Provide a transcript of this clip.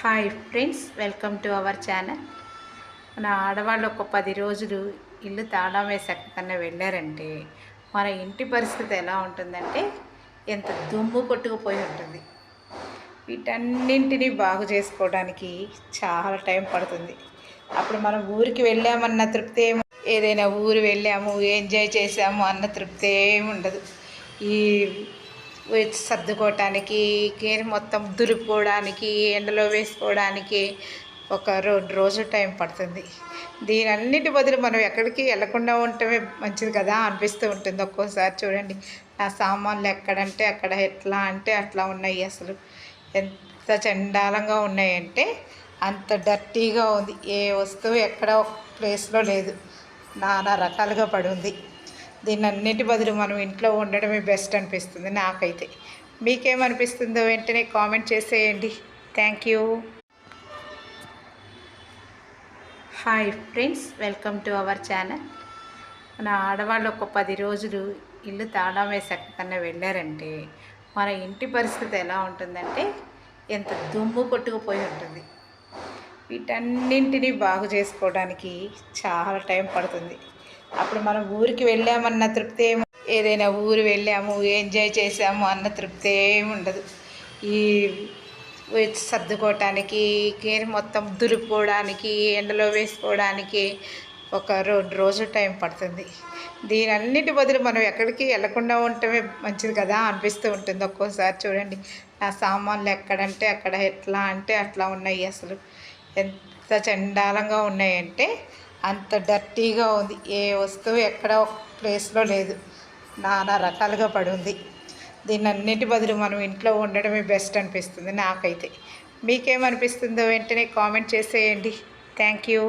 Hi friends welcome to our channel మన ఆడవాళ్ళు ఒక పది రోజులు ఇల్లు తాళం వేసి ఎక్కడికన్నా వెళ్ళారంటే మన ఇంటి పరిస్థితి ఎలా ఉంటుందంటే ఎంత దుమ్ము కొట్టుకుపోయి ఉంటుంది. వీటన్నింటినీ బాగు చేసుకోవడానికి చాలా టైం పడుతుంది. అప్పుడు మనం ఊరికి వెళ్ళామన్న తృప్తి ఏదైనా ఊరు వెళ్ళాము ఎంజాయ్ చేసాము అన్న తృప్తి ఏమి ఉండదు. ఈ సర్దుకోవటానికి గేర్ మొత్తం దులుపుకోవడానికి ఎండలో వేసుకోవడానికి ఒక రెండు రోజులు టైం పడుతుంది. దీని అన్నిటి బదులు మనం ఎక్కడికి వెళ్ళకుండా ఉండటమే మంచిది కదా అనిపిస్తూ ఉంటుంది ఒక్కోసారి చూడండి. నా సామాన్లు ఎక్కడంటే అక్కడ ఎట్లా అంటే అట్లా ఉన్నాయి అసలు. ఎంత చండాలంగా ఉన్నాయంటే అంత డర్టీగా ఉంది. ఏ వస్తువు ఎక్కడ ఒక ప్లేస్లో లేదు. నానా రకాలుగా పడి ఉంది. దీన్ని అన్నిటి బదులు మనం ఇంట్లో ఉండడమే బెస్ట్ అనిపిస్తుంది నాకైతే. మీకేమనిపిస్తుందో వెంటనే కామెంట్ చేసేయండి. Thank you. Hi friends welcome to our channel. మన ఆడవాళ్ళు ఒక పది రోజులు ఇల్లు తాళం వేసాక కన్నా వెళ్ళారంటే మన ఇంటి పరిస్థితి ఎలా ఉంటుందంటే ఎంత దుమ్ము కొట్టుకుపోయి ఉంటుంది. వీటన్నింటినీ బాగు చేసుకోవడానికి చాలా టైం పడుతుంది. అప్పుడు మనం ఊరికి వెళ్ళామన్న తృప్తి ఏమి ఏదైనా ఊరు వెళ్ళాము ఎంజాయ్ చేసాము అన్న తృప్తి ఏమి ఉండదు. ఈ సర్దుకోవటానికి మొత్తం దులుపుకోవడానికి ఎండలో వేసుకోవడానికి ఒక రెండు రోజులు టైం పడుతుంది. దీని అన్నిటి బదులు మనం ఎక్కడికి వెళ్ళకుండా ఉండటమే మంచిది కదా అనిపిస్తూ ఉంటుంది ఒక్కోసారి చూడండి. నా సామాన్లు ఎక్కడంటే అక్కడ ఎట్లా అంటే అట్లా ఉన్నాయి అసలు. ఎంత చండాలంగా ఉన్నాయంటే అంత డర్టీగా ఉంది. ఏ వస్తువు ఎక్కడ ప్లేస్లో లేదు. నానా రకాలుగా పడి ఉంది దీన్ని అన్నిటి బదులు మనం ఇంట్లో ఉండడమే బెస్ట్ అనిపిస్తుంది నాకైతే. మీకేమనిపిస్తుందో వెంటనే కామెంట్ చేసేయండి. Thank you.